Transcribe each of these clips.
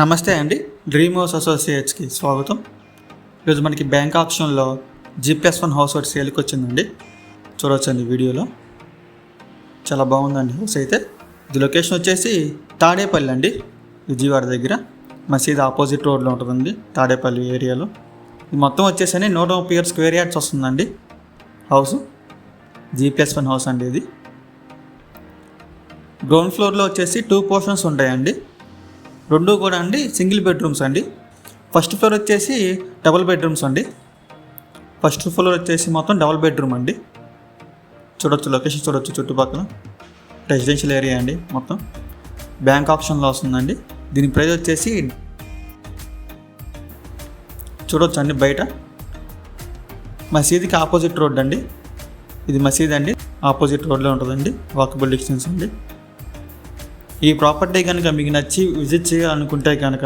నమస్తే అండి. Dream house అసోసియేట్స్కి స్వాగతం. ఈరోజు మనకి బ్యాంక్ ఆప్షన్లో జీపీఎస్ వన్ హౌస్ ఒకటి సేల్కి వచ్చిందండి. చూడవచ్చండి వీడియోలో. చాలా బాగుందండి హౌస్ అయితే. ఇది లొకేషన్ వచ్చేసి తాడేపల్లి అండి. విజయవాడ దగ్గర. మసీద్ ఆపోజిట్ రోడ్లో ఉంటుందండి తాడేపల్లి ఏరియాలో. ఇది మొత్తం వచ్చేసి నూట ముప్పై ఇయర్ స్క్వేర్ యార్డ్స్ వస్తుందండి house G plus one house అండి ఇది. గ్రౌండ్ ఫ్లోర్లో వచ్చేసి టూ పోర్షన్స్ ఉంటాయండి. రెండు కూడా అండి సింగిల్ బెడ్రూమ్స్ అండి. ఫస్ట్ ఫ్లోర్ వచ్చేసి డబుల్ బెడ్రూమ్స్ అండి. ఫస్ట్ ఫ్లోర్ వచ్చేసి మొత్తం డబుల్ బెడ్రూమ్ అండి. చూడొచ్చు లొకేషన్ చూడొచ్చు చుట్టుపక్కల. రెసిడెన్షియల్ ఏరియా అండి మొత్తం. బ్యాంక్ ఆప్షన్లో వస్తుందండి. దీని ప్రైస్ వచ్చేసి చూడొచ్చు అండి బయట. మసీద్కి ఆపోజిట్ రోడ్ అండి. ఇది మసీద్ అండి. ఆపోజిట్ రోడ్లో ఉంటుందండి వాకబుల్ డిస్టెన్స్ అండి. ఈ ప్రాపర్టీ కనుక మీకు నచ్చి విజిట్ చేయాలనుకుంటే కనుక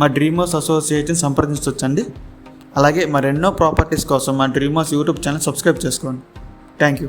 మా డ్రీమ్ హౌస్ అసోసియేషన్ సంప్రదించవచ్చండి అలాగే మరెన్నో ప్రాపర్టీస్ కోసం మా dream house YouTube channel subscribe చేసుకోండి. Thank you.